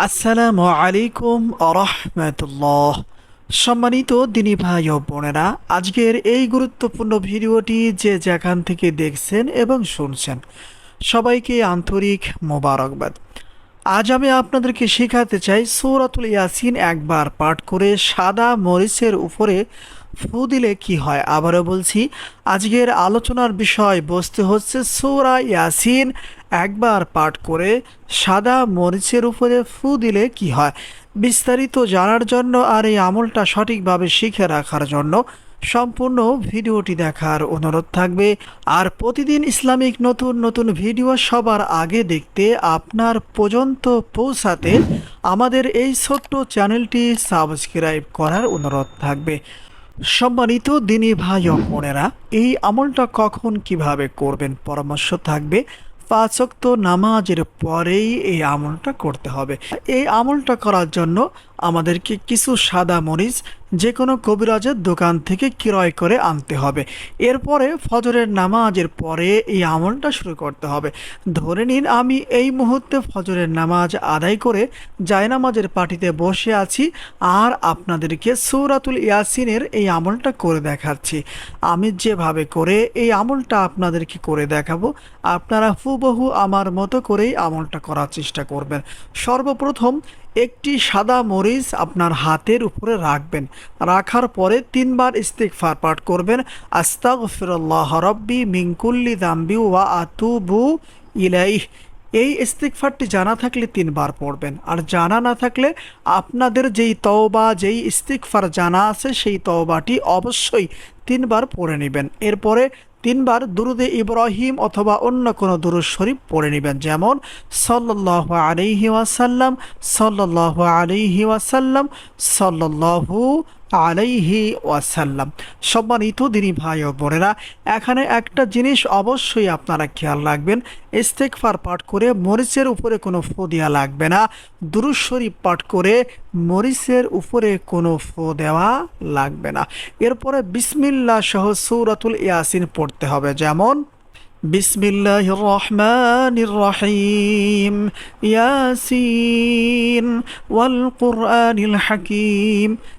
আসসালামু আলাইকুম আরহামতুল্লাহ সম্মানিত দিনী ভাই ও বোনেরা, আজকের এই গুরুত্বপূর্ণ ভিডিওটি যে যেখান থেকে দেখছেন এবং শুনছেন, সবাইকে আন্তরিক মোবারকবাদ। আজ আমি আপনাদেরকে শেখাতে চাই সৌরাতুল ইয়াসিন একবার পাঠ করে সাদা মরিচের উপরে ফু দিলে কি হয়। আবারও বলছি, আজকের আলোচনার বিষয় বস্তু হচ্ছে সৌরা ইয়াসিন একবার পাঠ করে সাদা মরিচের উপরে ফু দিলে কি হয়? বিস্তারিত জানার জন্য আর এই আমলটা সঠিকভাবে শিখে রাখার জন্য সম্পূর্ণ ভিডিওটি দেখার অনুরোধ থাকবে। আর প্রতিদিন ইসলামিক নতুন নতুন ভিডিও সবার আগে দেখতে আপনার পর্যন্ত পৌঁছাতে আমাদের এই ছোট্ট চ্যানেলটি সাবস্ক্রাইব করার অনুরোধ থাকবে। সম্মানিত দিনী ভাই ও বোনেরা, এই আমলটা কখন কীভাবে করবেন পরামর্শ থাকবে? পাঁচক্ত নামাজের পরেই এই আমলটা করতে হবে। এই আমলটা করার জন্য আমাদেরকে কিছু সাদা মরিচ যে কোনো কবিরাজের দোকান থেকে ক্রয় করে আনতে হবে। এরপরে ফজরের নামাজের পরে এই আমলটা শুরু করতে হবে। ধরে নিন আমি এই মুহূর্তে ফজরের নামাজ আদায় করে জায়নামাজের পাটিতে বসে আছি আর আপনাদেরকে সৌরাতুল ইয়াসিনের এই আমলটা করে দেখাচ্ছি। আমি যেভাবে করে এই আমলটা আপনাদেরকে করে দেখাবো, আপনারা হুবহু আমার মতো করেই আমলটা করার চেষ্টা করবেন। সর্বপ্রথম একটি সাদা মরিচ আপনার হাতের উপরে রাখবেন। রাখার পরে তিনবার ইস্তিকফার পাঠ করবেন। আস্তাক ফিরল্লাহ রব্বি মিঙ্কুল্লি দাম্বি ওয়া আতুবু ইলাইহ। এই ইস্তিকফারটি জানা থাকলে তিনবার পড়বেন। আর জানা না থাকলে আপনাদের যেই তওবা, যেই ইস্তিকফার জানা আছে, সেই তওবাটি অবশ্যই তিনবার পড়ে নেবেন। এরপরে তিনবার দুরুদে ইব্রাহিম অথবা অন্য কোনো দুরুদ শরীফ পড়ে নেবেন। যেমন সাল্লাহ আলাইহি ওয়াসাল্লাম সাল্লাহ আলাইহি ওয়াসাল্লাম সাল্লাহু আলাইহি ওয়াসাল্লাম সম্মানিত দিনী ভাই ও বোনেরা এখানে একটা জিনিস অবশ্যই আপনারা খেয়াল রাখবেন ইস্তেকফার পাঠ করে মরিচের উপরে কোনো ফু দেওয়া লাগবে না দুরুদ শরীফ পাঠ করে মরিচের উপরে কোনো ফু দেওয়া লাগবে না এরপরে বিসমিল্লা সহ সৌরাতুল ইয়াসিন পড়তে হবে যেমন بسم الله الرحمن الرحيم ياسين والقرآن الحكيم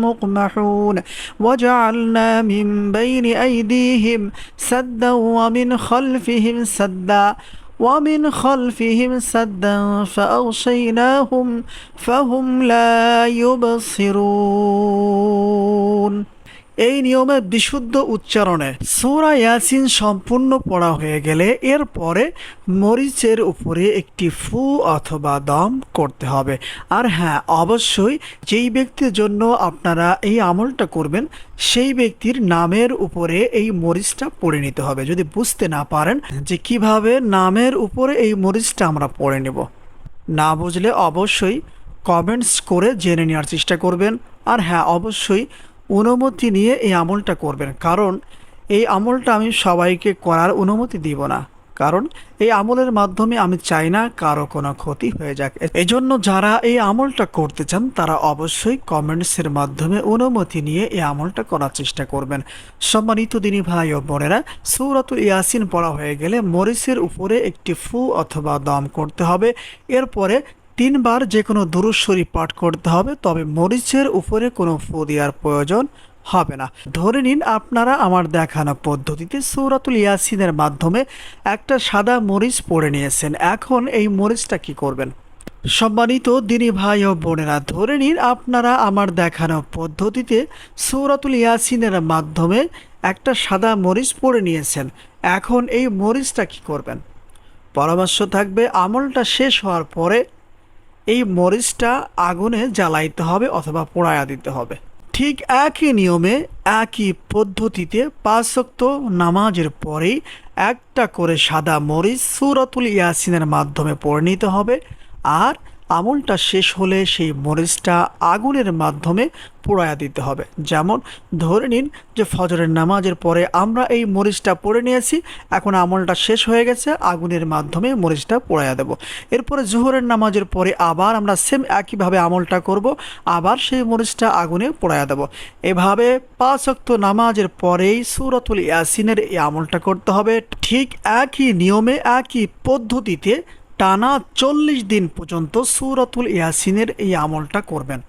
مقمحون. وجعلنا من بين أيديهم سدا ومن خلفهم سدا ومن خلفهم سدا فأغشيناهم فهم لا يبصرون. এই নিয়মে বিশুদ্ধ উচ্চারণে সূরা ইয়াসিন সম্পূর্ণ পড়া হয়ে গেলে এরপরে মরিচের উপরে একটি ফু অথবা দম করতে হবে। আর হ্যাঁ অবশ্যই যেই ব্যক্তির জন্য আপনারা এই আমলটা করবেন, সেই ব্যক্তির নামের উপরে এই মরিচটা পড়ে নিতে হবে। যদি বুঝতে না পারেন যে কীভাবে নামের উপরে এই মরিচটা আমরা পড়ে নেব। না বুঝলে অবশ্যই কমেন্টস করে জেনে নেওয়ার চেষ্টা করবেন। আর হ্যাঁ অবশ্যই অনুমতি নিয়ে এই আমলটা করবেন। কারণ এই আমলটা আমি সবাইকে করার অনুমতি দিব না। কারণ এই আমলের মাধ্যমে আমি চাই না কারও কোনো ক্ষতি হয়ে যাক। এই জন্য যারা এই আমলটা করতে চান, তারা অবশ্যই কমেন্টসের মাধ্যমে অনুমতি নিয়ে এই আমলটা করার চেষ্টা করবেন। সম্মানিত দিনী ভাই ও বোনেরা, সৌরাতুল ইয়াসিন পড়া হয়ে গেলে মরিচের উপরে একটি ফু অথবা দম করতে হবে। এরপরে তিনবার যে কোনো দুরুদ শরীফ পাঠ করতে হবে, তবে মরিচের উপরে কোনো ফু দেওয়ার প্রয়োজন হবে না। ধরে নিন আপনারা আমার দেখানো পদ্ধতিতে সৌরাতুল ইয়াসিনের মাধ্যমে একটা সাদা মরিচ পড়ে নিয়েছেন। এখন এই মরিচটা কি করবেন? সম্মানিত দিনী ভাই ও বোনেরা, ধরে নিন আপনারা আমার দেখানো পদ্ধতিতে সৌরাতুল ইয়াসিনের মাধ্যমে একটা সাদা মরিচ পড়ে নিয়েছেন। এখন এই মরিচটা কি করবেন? পরামর্শ থাকবে, আমলটা শেষ হওয়ার পরে এই মরিচটা আগুনে জ্বালাইতে হবে অথবা পোড়ায়া দিতে হবে। ঠিক একই নিয়মে, একই পদ্ধতিতে পাঁচক্ত নামাজের পরেই একটা করে সাদা মরিচ সুরাতুল ইয়াসিনের মাধ্যমে পড়ে নিতে হবে। আর আমলটা শেষ হলে সেই মরিচটা আগুনের মাধ্যমে পোড়ায়া দিতে হবে। যেমন, ধরে নিন যে ফজরের নামাজের পরে আমরা এই মরিচটা পড়ে নিয়েছি, এখন আমলটা শেষ হয়ে গেছে, আগুনের মাধ্যমে মরিচটা পোড়ায়া দেব। এরপরে জোহরের নামাজের পরে আবার আমরা সেম একইভাবে আমলটা করব, আবার সেই মরিচটা আগুনে পোড়ায়া দেব। এভাবে পাঁচ অক্ত নামাজের পরেই সুরতুল ইয়াসিনের এই আমলটা করতে হবে। ঠিক একই নিয়মে, একই পদ্ধতিতে টানা চল্লিশ দিন পর্যন্ত সুরতুল ইয়াসিনের এই আমলটা করবেন।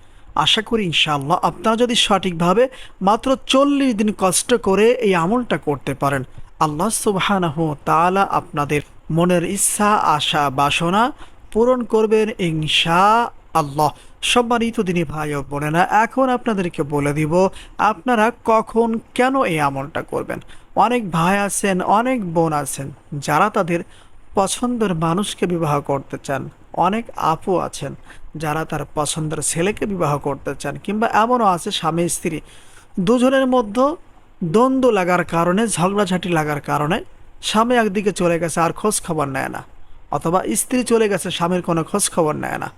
আশা করি ইনশাআল্লাহ আপনারা যদি সঠিকভাবে মাত্র চল্লিশ দিন কষ্ট করে এই আমলটা করতে পারেন। আল্লাহ সুবহানাহ তালা আপনাদের মনের ইচ্ছা, আশা, বাসনা পূরণ করবেন ইনশা আল্লাহ সম্মানিত দিনী ভাই ও বোনেরা, এখন আপনাদেরকে বলে দিব, আপনারা কখন কেন এই আমলটা করবেন? অনেক ভাই আছেন, অনেক বোন আছেন, যারা তাদের পছন্দের মানুষকে বিবাহ করতে চান। অনেক আপু আছেন যারা তার পছন্দের ছেলেকে বিবাহ করতে চান কিংবা এমনও আছে স্বামী, স্ত্রী। দুজনের মধ্যে দ্বন্দ্ব লাগার কারণে, ঝগড়াঝাঁটি লাগার কারণে স্বামী একদিকে চলে গেছে আর খোঁজ খবর নেয় না। অথবা স্ত্রী চলে গেছে, স্বামীর কোনো খোঁজ খবর নেয় না।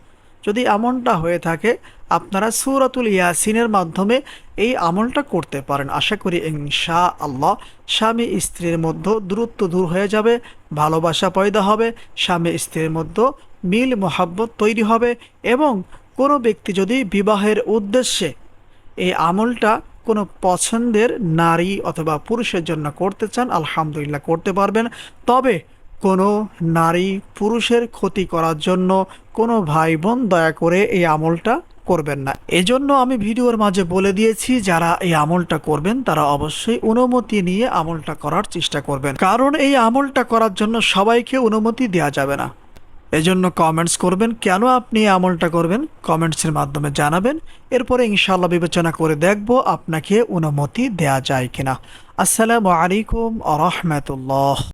যদি এমনটা হয়ে থাকে, আপনারা সুরাতুল ইয়াসিনের মাধ্যমে এই আমলটা করতে পারেন। আশা করি ইনশা আল্লাহ স্বামী স্ত্রীর মধ্যে দূরত্ব দূর হয়ে যাবে, ভালোবাসা পয়দা হবে, স্বামী স্ত্রীর মধ্যে মিল মোহাব্বত তৈরি হবে এবং কোনো ব্যক্তি যদি বিবাহের উদ্দেশ্যে এই আমলটা কোনো পছন্দের নারী অথবা পুরুষের জন্য করতে চান, আলহামদুলিল্লাহ করতে পারবেন। তবে কোনো নারী পুরুষের ক্ষতি করার জন্য কোনো ভাই বোন দয়া করে এই আমলটা করবেন না। এজন্য আমি ভিডিওর মাঝে বলে দিয়েছি, যারা এই আমলটা করবেন, তারা অবশ্যই অনুমতি নিয়ে আমলটা করার চেষ্টা করবেন। কারণ এই আমলটা করার জন্য সবাইকে অনুমতি দেওয়া যাবে না। এজন্য কমেন্টস করবেন, কেন আপনি আমলটা করবেন? কমেন্টসের মাধ্যমে জানাবেন। এরপরে ইনশাআল্লাহ বিবেচনা করে দেখব আপনাকে অনুমতি দেয়া যায় কিনা। আসসালামু আলাইকুম আ রহমতুল্লাহ।